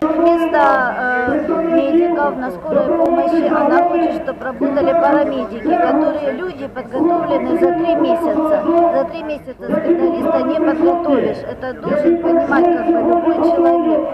Вместо э, медиков на скорой помощи она хочет, чтобы работали парамедики, которые люди подготовлены за три месяца. За три месяца специалиста не подготовишь. Это должен понимать как бы любой человек.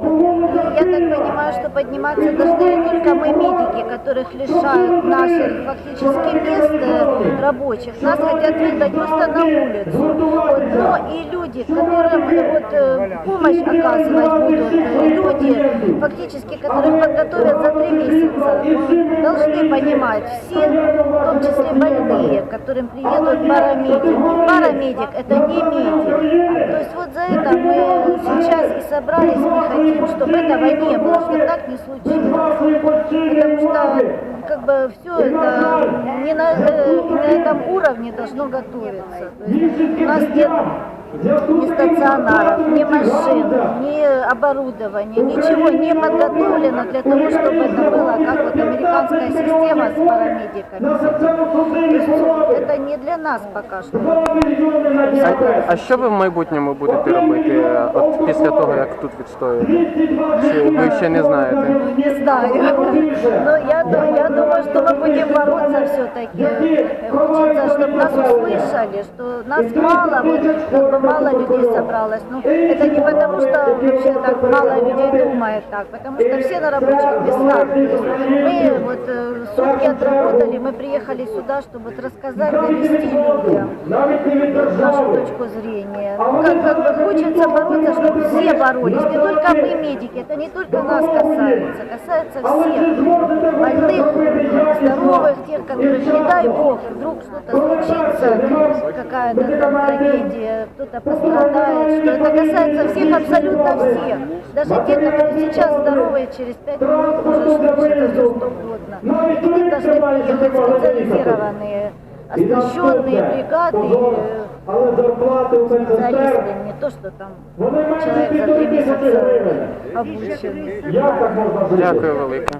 Я так понимаю, что подниматься должны только мы, медики, которых лишают наших фактически мест э, рабочих. Нас хотят выдать просто на улицу. Вот, но и люди, которым вот, э, помощь оказывать будут, э, люди, фактически, которых подготовят за три месяца, должны понимать все, в том числе больные, к которым приедут парамедики. Парамедик это не медик. То есть вот за это мы сейчас и собрались, мы хотим, чтобы этого не было, чтобы так не случилось. Потому что как бы все это не на, э, на этом уровне должно готовиться. То есть у нас нет ни стационаров, ни машин, ни оборудования, ничего не подготовлено для того, чтобы это было как вот американская система с парамедиками. Это не для нас пока что. А, а що ви в майбутньому будете робити от після того, як тут відстоїте? Чи ви ще не знаєте? Ну, не знаю. Но я, ду- я думаю, что мы будем бороться все-таки. Хочется, чтобы нас услышали, что нас мало, вот как бы мало людей собралось. Ну, это не потому, что вообще так мало людей думает так, потому что все на рабочих местах. То есть Мы вот э, сутки отработали, мы приехали сюда, чтобы вот рассказать, довести людям нашу точку зрения. Ну, как, как бы хочется бороться, чтобы все боролись, не только мы, медики, это не только нас касается, касается всех, больных, здоровых, тех, которых, не дай бог, вдруг что-то случится, какая-то там трагедия, кто-то пострадает, что это касается всех, абсолютно всех, даже те, которые сейчас здоровые, через пять минут может случиться все что угодно. И к ним должны приехать специализированные, оснащенные бригады, Але зарплати у специалисты, не то, что там человек за три месяца обученный. Як так можна жити? Дякую велике.